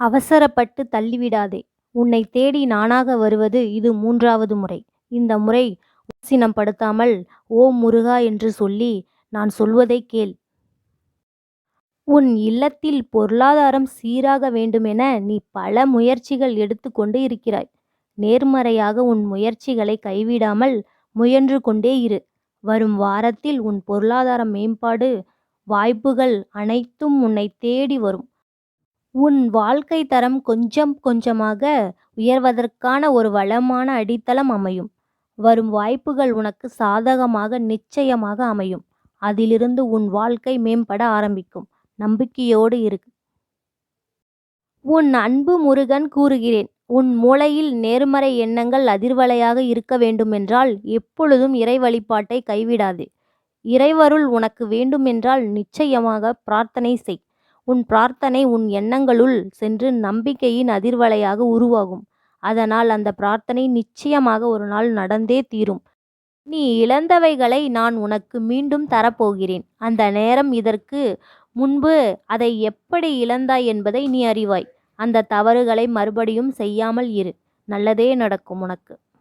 அவசரப்பட்டு தள்ளிவிடாதே. உன்னைத் தேடி நானாக வருவது இது மூன்றாவது முறை. இந்த முறை உசினம் படுத்தாமல் ஓ முருகா என்று சொல்லி நான் சொல்வதைக் கேள். உன் இல்லத்தில் பொருளாதாரம் சீராக வேண்டுமென நீ பல முயற்சிகள் எடுத்துக்கொண்டு இருக்கிறாய். நேர்மறையாக உன் முயற்சிகளை கைவிடாமல் முயன்று கொண்டே இரு. வரும் வாரத்தில் உன் பொருளாதார மேம்பாடு வாய்ப்புகள் அனைத்தும் உன்னை தேடி வரும். உன் வாழ்க்கை தரம் கொஞ்சம் கொஞ்சமாக உயர்வதற்கான ஒரு வளமான அடித்தளம் அமையும். வரும் வாய்ப்புகள் உனக்கு சாதகமாக நிச்சயமாக அமையும். அதிலிருந்து உன் வாழ்க்கை மேம்பட ஆரம்பிக்கும். நம்பிக்கையோடு இரு. உன் அன்பு முருகன் கூறுகிறேன் உன் மூளையில் நேர்மறை எண்ணங்கள் அதிர்வலையாக இருக்க வேண்டுமென்றால் எப்பொழுதும் இறை வழிபாட்டை கைவிடாதே. இறைவருள் உனக்கு வேண்டுமென்றால் நிச்சயமாக பிரார்த்தனை செய். உன் பிரார்த்தனை உன் எண்ணங்களுள் சென்று நம்பிக்கையின் அதிர்வலையாக உருவாகும். அதனால் அந்த பிரார்த்தனை நிச்சயமாக ஒரு நாள் நடந்தே தீரும். நீ இழந்தவைகளை நான் உனக்கு மீண்டும் தரப்போகிறேன். அந்த நேரம் இதற்கு முன்பு அதை எப்படி இழந்தாய் என்பதை நீ அறிவாய். அந்த தவறுகளை மறுபடியும் செய்யாமல் இரு. நல்லதே நடக்கும் உனக்கு.